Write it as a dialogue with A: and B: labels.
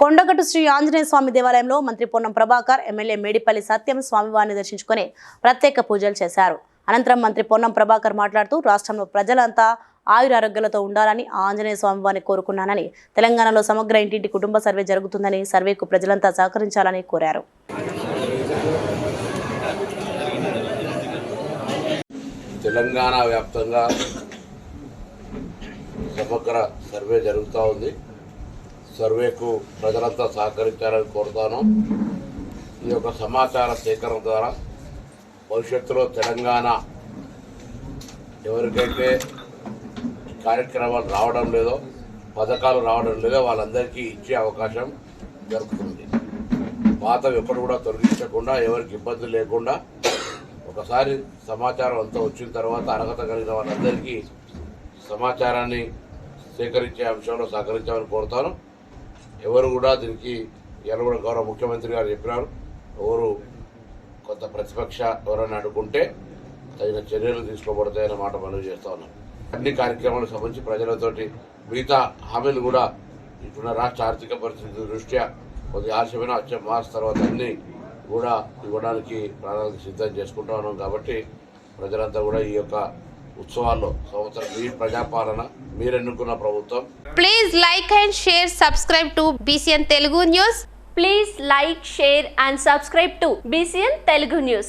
A: కొండగట్టు శ్రీ ఆంజనేయ స్వామి దేవాలయంలో మంత్రి పొన్నం ప్రభాకర్ ఎమ్మెల్యే మేడిపల్లి సత్యం స్వామివారిని దర్శించుకుని ప్రత్యేక పూజలు చేశారు. అనంతరం మంత్రి పొన్నం ప్రభాకర్ మాట్లాడుతూ రాష్ట్రంలో ప్రజలంతా ఆయురారోగ్యాలతో ఉండాలని ఆంజనేయ స్వామివారిని కోరుకున్నానని తెలంగాణలో సమగ్ర ఇంటింటి కుటుంబ సర్వే జరుగుతుందని సర్వేకు ప్రజలంతా సహకరించాలని కోరారు.
B: తెలంగాణ వ్యాప్తంగా సమగ్ర సర్వే జరుగుతూ ఉంది. సర్వేకు ప్రజలంతా సహకరించాలని కోరుతాను. ఈ యొక్క సమాచార సేకరణ ద్వారా భవిష్యత్తులో తెలంగాణ ఎవరికైతే కార్యక్రమాలు రావడం లేదో పథకాలు రావడం లేదో వాళ్ళందరికీ ఇచ్చే అవకాశం జరుగుతుంది పాతవి ఎప్పుడు కూడా తొలగించకుండా ఎవరికి ఇబ్బంది లేకుండా ఒకసారి సమాచారం అంతా వచ్చిన తర్వాత అర్హత కలిగిన వాళ్ళందరికీ సమాచారాన్ని సేకరించే అంశంలో సహకరించాలని కోరుతాను. ఎవరు కూడా దీనికి ఎవరు కూడా గౌరవ ముఖ్యమంత్రి గారు చెప్పినారు. ఎవరు కొంత ప్రతిపక్ష ఎవరైనా అడుగుంటే తగిన చర్యలు తీసుకోబడతాయన్న మాట మనవి చేస్తా ఉన్నాం. అన్ని కార్యక్రమాలకు సంబంధించి ప్రజలతోటి మిగతా హామీలు కూడా ఇప్పుడున్న రాష్ట్ర ఆర్థిక పరిస్థితి దృష్ట్యా కొద్ది ఆలస్యమైన వచ్చే మార్చ్ తర్వాత అన్ని కూడా ఇవ్వడానికి ప్రణాళిక సిద్ధం చేసుకుంటా ఉన్నాం కాబట్టి ప్రజలంతా కూడా ఈ యొక్క ఉత్సవాల్లో సంవత్సరం మీ ప్రజాపాలన మీరు ఎన్నుకున్న ప్రభుత్వం
C: Please like and share, subscribe to BCN Telugu News.
D: Please like, share and subscribe to BCN Telugu News.